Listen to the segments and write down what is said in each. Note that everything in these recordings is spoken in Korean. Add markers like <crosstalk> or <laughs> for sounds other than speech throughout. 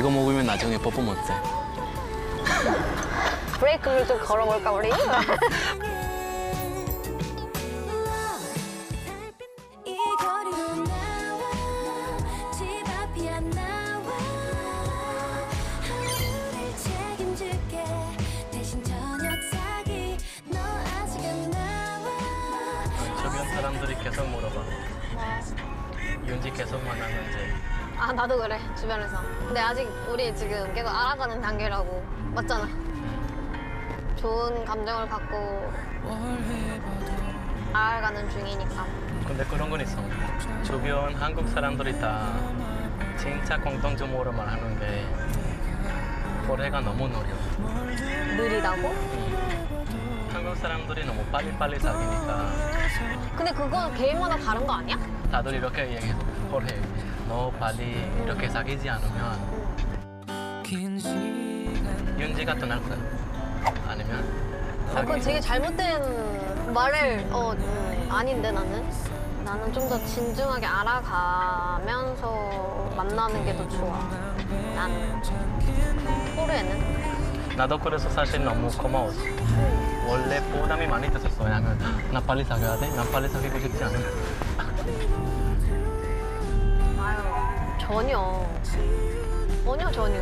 이거 먹으면 나중에 뽀뽀 못해. 브레이크를 좀 걸어볼까 우리? 어, 사람들이 계속 물어봐. 윤지 계속 만났는지. 아 나도 그래 주변에서. 근데 아직 우리 지금 계속 알아가는 단계라고 맞잖아. 좋은 감정을 갖고 알아가는 중이니까. 근데 그런 건 있어. 주변 한국 사람들이 다 진짜 공통점으로만 하는데 올해가 너무 느려. 느리다고? 한국 사람들이 너무 빨리빨리 사귀니까 근데 그건 개인마다 다른 거 아니야? 다들 이렇게 얘기해서 올해 너 빨리 이렇게 사귀지 않으면 윤지가 떠날 거야. 아니면 아, 그건 되게 잘못된 말을 어 음, 아닌데 나는 나는 좀 더 진중하게 알아가면서 만나는 게 더 좋아. 나는 호르에는 나도 그래서 사실 너무 고마웠어. 원래 부담이 많이 됐었어. 왜냐면 나 빨리 사귀어야 돼? 난 빨리 사귀고 싶지 않아. 전혀 전혀 전혀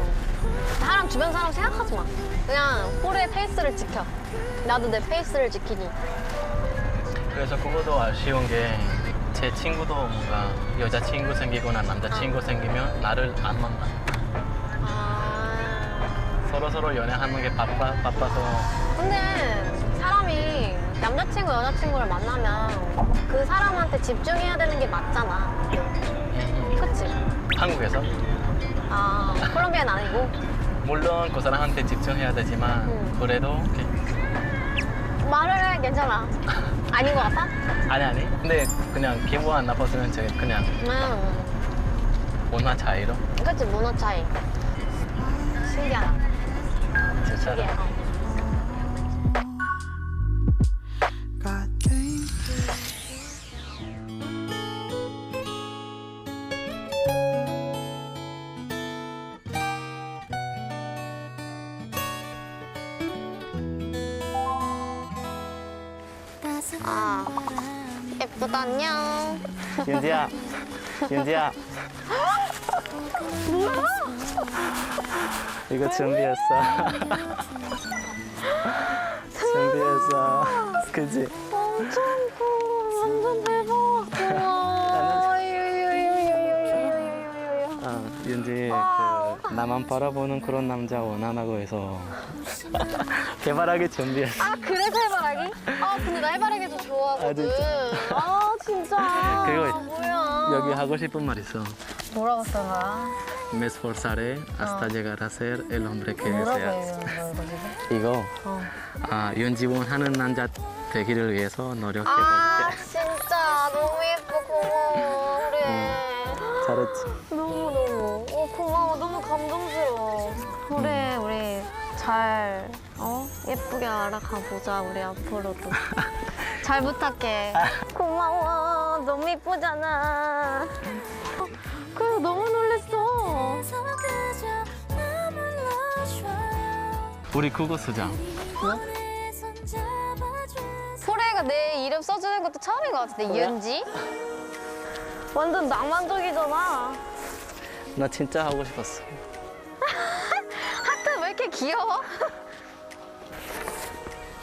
사람 주변 사람 생각하지 마. 그냥 호르의 페이스를 지켜. 나도 내 페이스를 지키니. 그래서 그것도 아쉬운 게 제 친구도 뭔가 여자친구 생기거나 남자친구 생기면 나를 안 만나. 아 서로 서로 연애하는 게 바빠, 바빠서 근데 사람이 남자친구 여자친구를 만나면 그 사람한테 집중해야 되는 게 맞잖아. 한국에서 아 콜롬비아는 아니고 물론 그 사람한테 집중해야 되지만 음. 그래도 이렇게 말을 해 괜찮아. 아닌 것 같아? 아니 아니 근데 그냥 기분 안 나빴으면 저 그냥 음, 문화 차이로 그치 문화 차이. 신기하다. 진짜 신기해. 어. 아 예쁘다 안녕. 윤지야 윤지야. 뭐야? 이거 준비했어. <laughs> 준비했어. 그지? 엄청 아, 윤지 그 나만 바라보는 그런 남자 원하나고 해서 <laughs> 개발하게 준비했어 아 그래서 해바라기? 아 근데 나 해바라기 좀 좋아하거든. 아, 아 진짜. 그리고 뭐야? 여기 하고 싶은 말 있어 뭐라고 쓴 거야? Me esforzaré hasta llegar a ser el hombre que 뭐라고 deseas 거야 이거 지금? 이거 어. 아, 윤지원 하는 남자 되기를 위해서 아 노력해볼게 진짜 너무. 잘했지 너무 너무 어 고마워 너무 감동스러워. 그래 우리 잘 어? 예쁘게 알아가 보자 우리 앞으로도. <laughs> 잘 부탁해. 고마워 너무 예쁘잖아. 어, 그래서 너무 놀랬어. 우리 그거 쓰자 내 손잡아줘 소래가 내 이름 써주는 것도 처음인 것 같은데 이은지? 완전 낭만적이잖아. 나 진짜 하고 싶었어 <laughs> 하트 왜 이렇게 귀여워?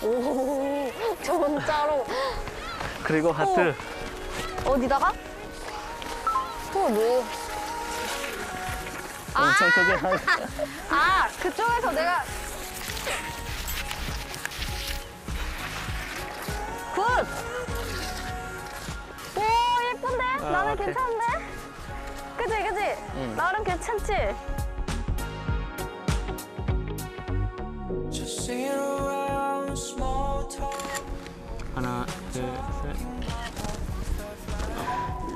<laughs> 오, 진짜로. 그리고 하트 어디다가? 또 뭐? 엄청 크게 <laughs> 하 아, 그쪽에서 내가. 굿! 오, 예쁜데? 아, 나는 오케이. 괜찮은데? 그지, 그지? 응. 나름 괜찮지? 하나 둘셋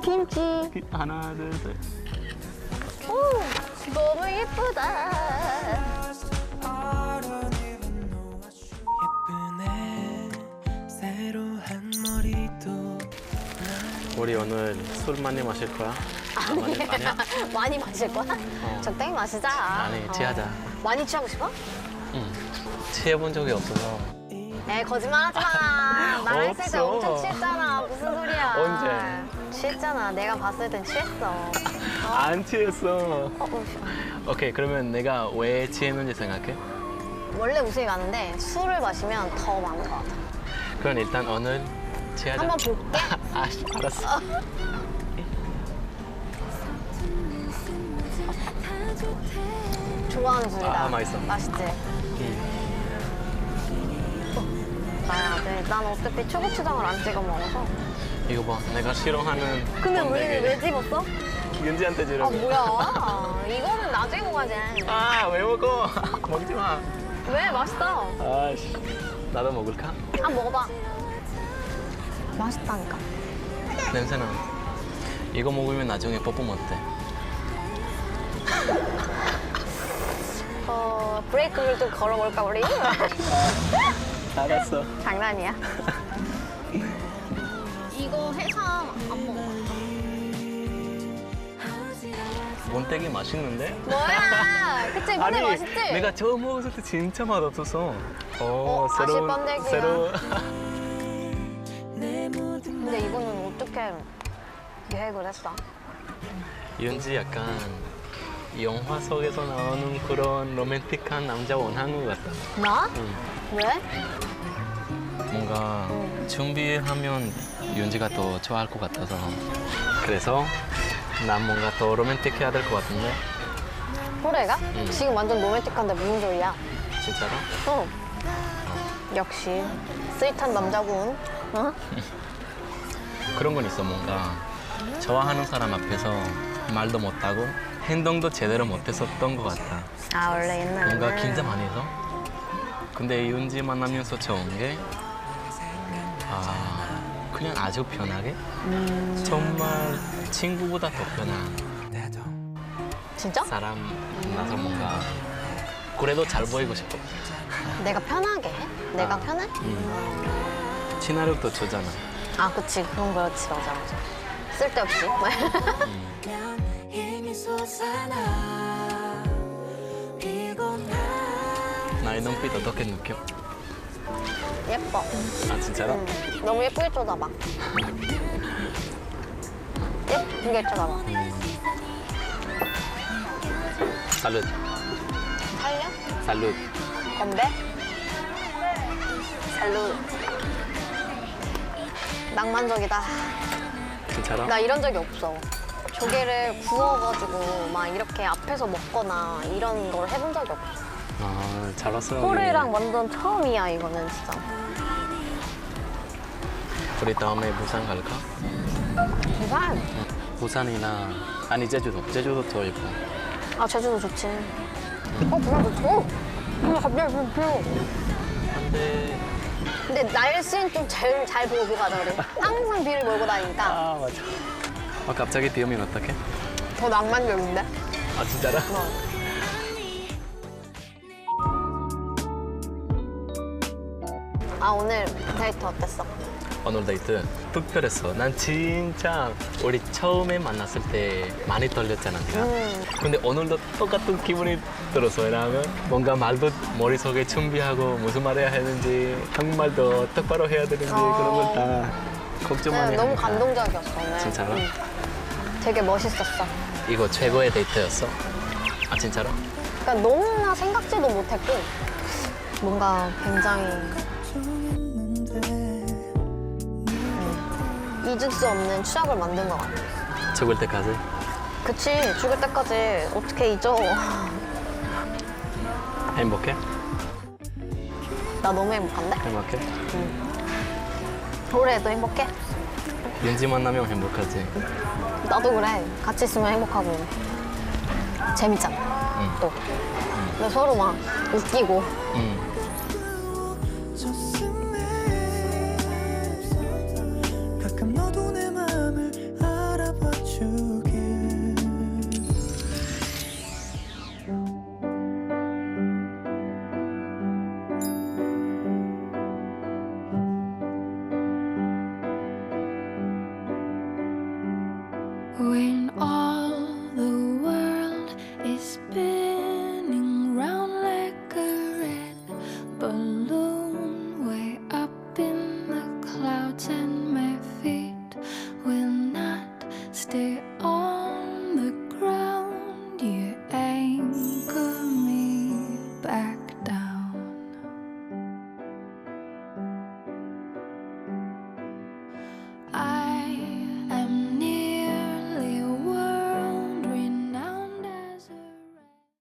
김치. 하나 둘셋 오, 너무 예쁘다. 우리 오늘 술 많이 마실 거야? 많이 아니야? <laughs> 많이 마실 거야? 어. 적당히 마시자. 아니, 어. 취하자. 많이 취하고 싶어? 응. 취해본 적이 없어서. 에이 거짓말 하지 마. <laughs> 나랑 있을 때. 엄청 취했잖아. 무슨 소리야? 언제? 취했잖아. 내가 봤을 땐 취했어. 안 취했어. 어, 어, 씨. 오케이, 그러면 내가 왜 취했는지 생각해? 원래 웃음이 많은데 술을 마시면 더 많은 것 같아. 그럼 일단 오늘 취하자. 한번 볼게. <laughs> 아, 알았어. 좋아하는 술이다. 아, 맛있어. 맛있지? 나야 돼. 난 어차피 초고추장을 안 찍어 먹어서. 이거 봐, 내가 싫어하는. 근데 우리는 왜 집었어? 윤지한테 아 주려고. 뭐야? 이거는 나중에 먹어야지. 아, 왜 먹어? <laughs> 먹지 마. 왜? 맛있다. 아씨, 나도 먹을까? 한번 먹어봐. 맛있다니까. 냄새나. 이거 먹으면 나중에 뽀뽀 못해. 어, 브레이크를 좀 걸어볼까 우리? <laughs> 알았어. 장난이야. 이거 해삼 안 먹어. 몬떼기 맛있는데? 뭐야? <laughs> 그치? 근데 맛있지? 내가 처음 먹었을 때 진짜 맛없었어. 어, 어, 새로운, 아실. 새로운. <laughs> 계획을 했어? 윤지 약간 영화 속에서 나오는 그런 로맨틱한 남자 원하는 것 같다. 나? 응. 왜? 뭔가 준비하면 윤지가 더 좋아할 것 같아서. 그래서 난 뭔가 더 로맨틱해야 될 것 같은데. 호래가? 응. 지금 완전 로맨틱한데 무슨 소리야? 진짜로? 어. 역시 스윗한 남자군. 어? 그런 건 있어 뭔가 좋아하는 사람 앞에서 말도 못하고 행동도 제대로 못했었던 것 같아 아 원래 옛날에 뭔가 긴장 많이 해서 근데 윤지 만나면서 좋은 게 아, 그냥 아주 편하게 정말 친구보다 더 편한 진짜? 사람 만나서 뭔가 그래도 잘 보이고 싶어 내가 편하게? 해? 내가 아. 편해? 음. 친화력도 주잖아 아 그치 그건 그렇지 맞아 맞아 쓸데없이 피곤한 나의 눈빛 어떻게 느껴? 예뻐 아 진짜로? 응. 너무 예쁘게 쳐다봐 <laughs> 예쁘게 쳐다봐 살룻 살려? 살룻 건배? 살루 낭만적이다 진짜로? 나 이런 적이 없어 조개를 구워가지고 막 이렇게 앞에서 먹거나 이런 걸 해본 적이 없어 아, 잘 왔어. 호래랑 완전 처음이야 이거는 진짜 우리 다음에 부산 갈까? 부산 부산이나 아니 제주도. 제주도 더 예뻐. 아 제주도 좋지 어 부산 좋지 어 근데 갑자기 좀 필요 근데 근데 날씨는 좀 제일 잘 보고 가자 우리 항상 비를 몰고 다니니까 아 맞아. 아 갑자기 비 오면 어떡해? 더 낭만적인데 아 진짜로? 어. 아 오늘 데이트 어땠어? 오늘 데이트 특별했어. 난 진짜 우리 처음에 만났을 때 많이 떨렸잖아, 내가. 음. 근데 오늘도 똑같은 기분이 들었어. 왜냐하면 뭔가 말도 머릿속에 준비하고 무슨 말 해야 하는지 한국말도 똑바로 해야 되는지 어. 그런 걸 다 걱정 많이 네, 너무 하니까. 감동적이었어 오늘 진짜로? 응. 되게 멋있었어 이거 최고의 데이트였어? 아 진짜로? 그러니까 너무나 생각지도 못했고 뭔가 굉장히 잊을 수 없는 추억을 만든 것 같아 죽을 때까지? 그치 죽을 때까지 어떻게 잊어 <laughs> 행복해? 나 너무 행복한데? 행복해? 올해도 행복해? 윤지 만나면 행복하지? 나도 그래 같이 있으면 행복하고 재밌잖아 응. 또 근데 서로 막 웃기고 응. stay on.